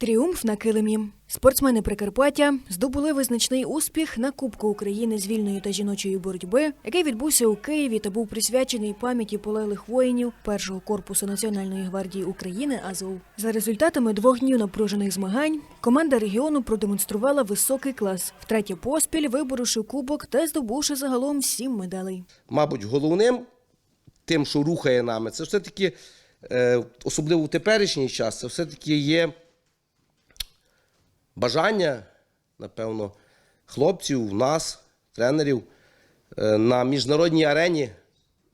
Тріумф на килимі. Спортсмени Прикарпаття здобули визначний успіх на Кубку України з вільної та жіночої боротьби, який відбувся у Києві та був присвячений пам'яті полеглих воїнів першого корпусу Національної гвардії України Азов. За результатами двох днів напружених змагань команда регіону продемонструвала високий клас, втретє поспіль виборивши кубок та здобувши загалом сім медалей. мабуть, головним тим, що рухає нами, це все-таки, е, особливо в теперішній час, це все-таки є бажання, напевно, хлопців, нас, тренерів, е, на міжнародній арені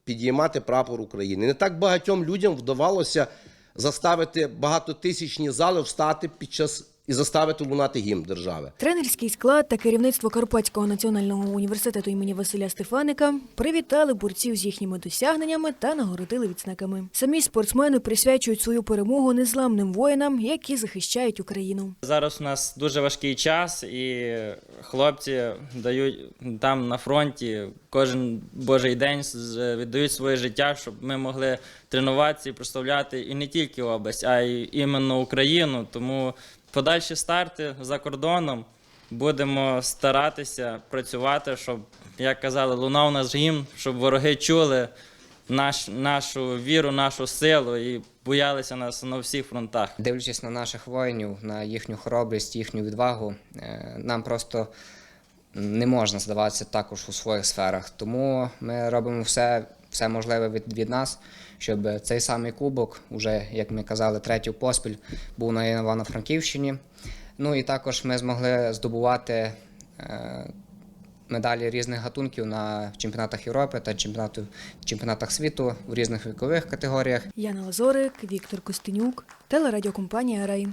підіймати прапор України. Не так багатьом людям вдавалося заставити багатотисячні зали встати під час і заставити лунати гімн держави. Тренерський склад та керівництво Карпатського національного університету імені Василя Стефаника привітали борців з їхніми досягненнями та нагородили відзнаками. Самі спортсмени присвячують свою перемогу незламним воїнам, які захищають Україну. Зараз у нас дуже важкий час, і хлопці дають там на фронті кожен божий день з- віддають своє життя, щоб ми могли тренуватися і прославляти і не тільки область, а й іменно Україну. Тому подальші старти за кордоном будемо старатися працювати, щоб, як казали, лунав наш гімн, щоб вороги чули наш, нашу віру, нашу силу і боялися нас на всіх фронтах. Дивлячись на наших воїнів, на їхню хоробрість, їхню відвагу, е, нам просто не можна здаватися також у своїх сферах. Тому ми робимо все, все можливе від, від нас, щоб цей самий кубок, уже, як ми казали, третій поспіль, був на Івано-Франківщині. Ну і також ми змогли здобувати. е, Медалі різних гатунків на чемпіонатах Європи та чемпіонату, чемпіонатах світу в різних вікових категоріях. Яна Лазорик, Віктор Костенюк, телерадіокомпанія Рей.